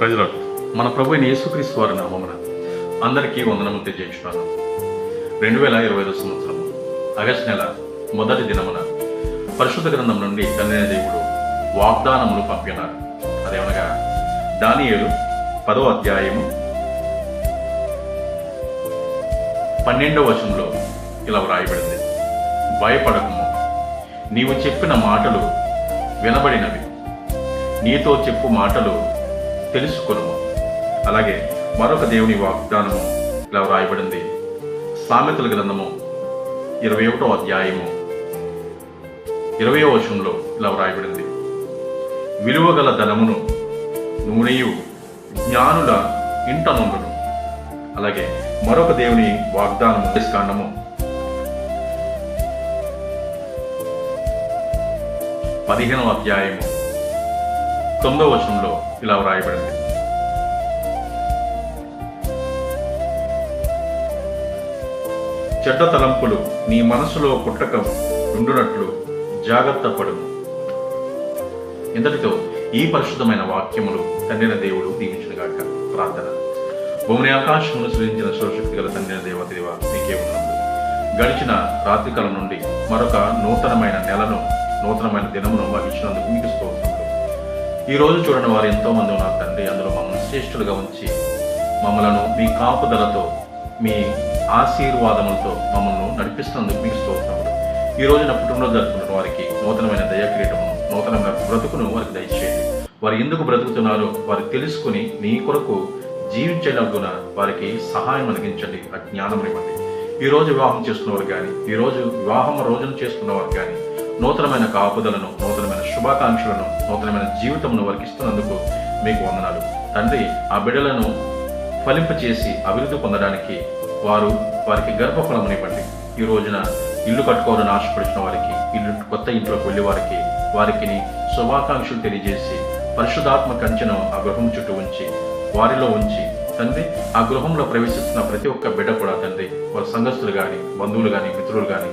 ప్రజలు మన ప్రభు అయిన యేసుక్రీస్తు వారి నామమున అందరికీ వందనము తెలియజేస్తున్నాను. రెండు వేల ఇరవై ఐదు సంవత్సరం ఆగస్టు నెల మొదటి దినమున పరిశుద్ధ గ్రంథం నుండి తండ్రి దేవుడు వాగ్దానములు పంపినారు. అదేమనగా దానియేలు పదో అధ్యాయము పన్నెండవ వచనంలో ఇలా వ్రాయబడింది. భయపడకము. నీవు చెప్పిన మాటలు వినబడినవి. నీతో చెప్పు మాటలు తెలుసుకొనుము. అలాగే మరొక దేవుని వాగ్దానము ఇలా వ్రాయబడింది. సామెతల గ్రంథము ఇరవై ఒకటో అధ్యాయము ఇరవయో వచనంలో ఇలా వ్రాయబడింది. విలువగల ధనమును నూనెయు జ్ఞానుల ఇంటనుండును అలాగే మరొక దేవుని వాగ్దానము కాండము పదిహేనవ అధ్యాయము తొమ్మిదవ వచనంలో ఇలా వ్రాయబడింది. చెడ్డ తలంపులు నీ మనసులో పుట్టకం ఉండునట్లు జాగ్రత్త పడుము. ఇంతటితో ఈ పరిశుద్ధమైన వాక్యములు తండ్రిన దేవుడు దీవించునుగాక ప్రార్థన. భూమిని ఆకాశమును సృజించిన శివశక్తి గల తండ్రిన దేవత దేవ నీకే ఉన్నప్పుడు గడిచిన రాత్రికాలం నుండి మరొక నూతనమైన నెలను నూతనమైన దినమును వహించినందుకు మీకు స్తోత్రం. ఈ రోజు చూడని వారు ఎంతోమంది ఉన్నారు తండ్రి. అందులో మమ్మల్ని శ్రేష్ఠులుగా ఉంచి మమ్మలను మీ కాపుదలతో మీ ఆశీర్వాదములతో మమ్మల్ని నడిపిస్తున్నందుకు మీకు స్తోత్రములు. ఈ రోజున పుట్టినరోజు జరుపుకున్న వారికి నూతనమైన దయాకిరీటమును నూతనమైన బ్రతుకును వారికి దయచేయండి. వారు ఎందుకు బ్రతుకుతున్నారో వారు తెలుసుకుని మీ కొరకు జీవించేలాగున వారికి సహాయం అనిగించండి ఆ జ్ఞానం ఇవ్వండి. ఈ రోజు వివాహం చేసుకున్నవారు కానీ ఈ రోజు వివాహం రోజున చేసుకున్నవారు కానీ నూతనమైన కాపుదలను నూతనమైన శుభాకాంక్షలను నూతనమైన జీవితమును వర్కిస్తున్నందుకు మీకు వందనాలు. తండ్రి ఆ బిడ్డలను ఫలింపచేసి అభివృద్ధి పొందడానికి వారు వారికి గర్భఫలమునివ్వండి ఈ రోజున ఇల్లు కట్టుకోవాలని ఆశపడిచిన వారికి ఇల్లు కొత్త ఇంట్లోకి వెళ్ళే వారికి వారికి శుభాకాంక్షలు తెలియజేసి పరిశుధాత్మ కంచెను ఆ గృహం చుట్టూ ఉంచి వారిలో ఉంచి తండ్రి ఆ గృహంలో ప్రవేశిస్తున్న ప్రతి ఒక్క బిడ్డ కూడా తండ్రి వారి సంఘస్థులు కానీ బంధువులు కానీ మిత్రులు కానీ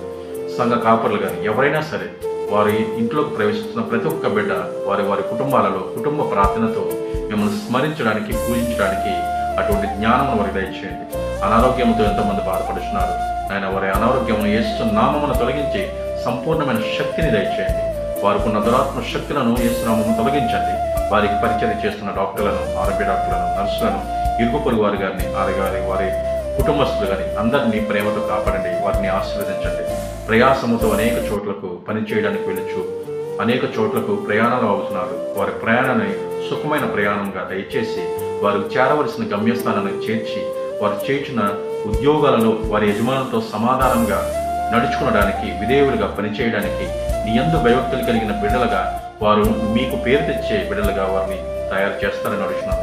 సంఘ కాపర్లు కానీ ఎవరైనా సరే వారి ఇంట్లోకి ప్రవేశిస్తున్న ప్రతి ఒక్క బిడ్డ వారి వారి కుటుంబాలలో కుటుంబ ప్రార్థనతో మిమ్మల్ని స్మరించడానికి పూజించడానికి అటువంటి జ్ఞానం వారికి దయచేయండి. అనారోగ్యంతో ఎంతోమంది బాధపడుతున్నారు ఆయన వారి అనారోగ్యమును యేసు నామమును తొలగించి సంపూర్ణమైన శక్తిని దయచేయండి. వారికి ఉన్న దురాత్మ శక్తులను యేసునామము తొలగించండి. వారికి పరిచయం చేస్తున్న డాక్టర్లను ఆరోగ్య డాక్టర్లను నర్సులను ఇరుకు పొరుగు వారి గారిని వారి వారి కుటుంబస్తులు కానీ అందరినీ ప్రేమతో కాపాడండి వారిని ఆశీర్వదించండి. ప్రయాసముతో అనేక చోట్లకు పని చేయడానికి వెళ్ళచ్చు. అనేక చోట్లకు ప్రయాణాలు అవుతున్నారు. వారి ప్రయాణాన్ని సుఖమైన ప్రయాణంగా దయచేసి వారు చేరవలసిన గమ్యస్థానానికి చేర్చి వారు చేర్చిన ఉద్యోగాలలో వారి యజమానులతో సమాధానంగా నడుచుకునడానికి విధేయులుగా పనిచేయడానికి నీ ఎందు భయభక్తులు కలిగిన బిడ్డలుగా వారు మీకు పేరు తెచ్చే బిడ్డలుగా వారిని తయారు చేస్తారని నడుచున్నాం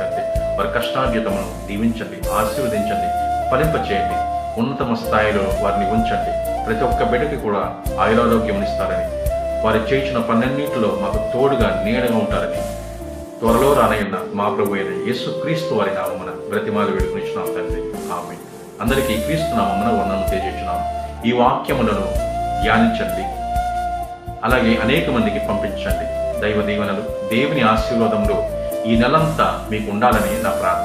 వారి కష్టార్జితమును దీవించండి ఆశీర్వదించండి. ఫలింపచేయండి ఉన్నతమ స్థాయిలో వారిని ఉంచండి. ప్రతి ఒక్క బిడ్డకి కూడా ఆయురారోగ్యం ఇస్తారని. వారు చేయించిన పన్నెండింటిలో మాకు తోడుగా నీడగా ఉంటారని. త్వరలో రానయ్యన్న మా ప్రభు అయిన యేసు క్రీస్తు వారి నామమున బ్రతిమాలు వేడుకునిచ్చున్నాం తండ్రి. ఆమె అందరికీ క్రీస్తు నామమున వందనం తెలియజేస్తున్నాం. ఈ వాక్యములను ధ్యానించండి. అలాగే అనేక మందికి పంపించండి. దైవ దీవెనలు దేవుని ఆశీర్వాదంలో ఈ నెలంతా మీకు ఉండాలని నా ప్రార్థన.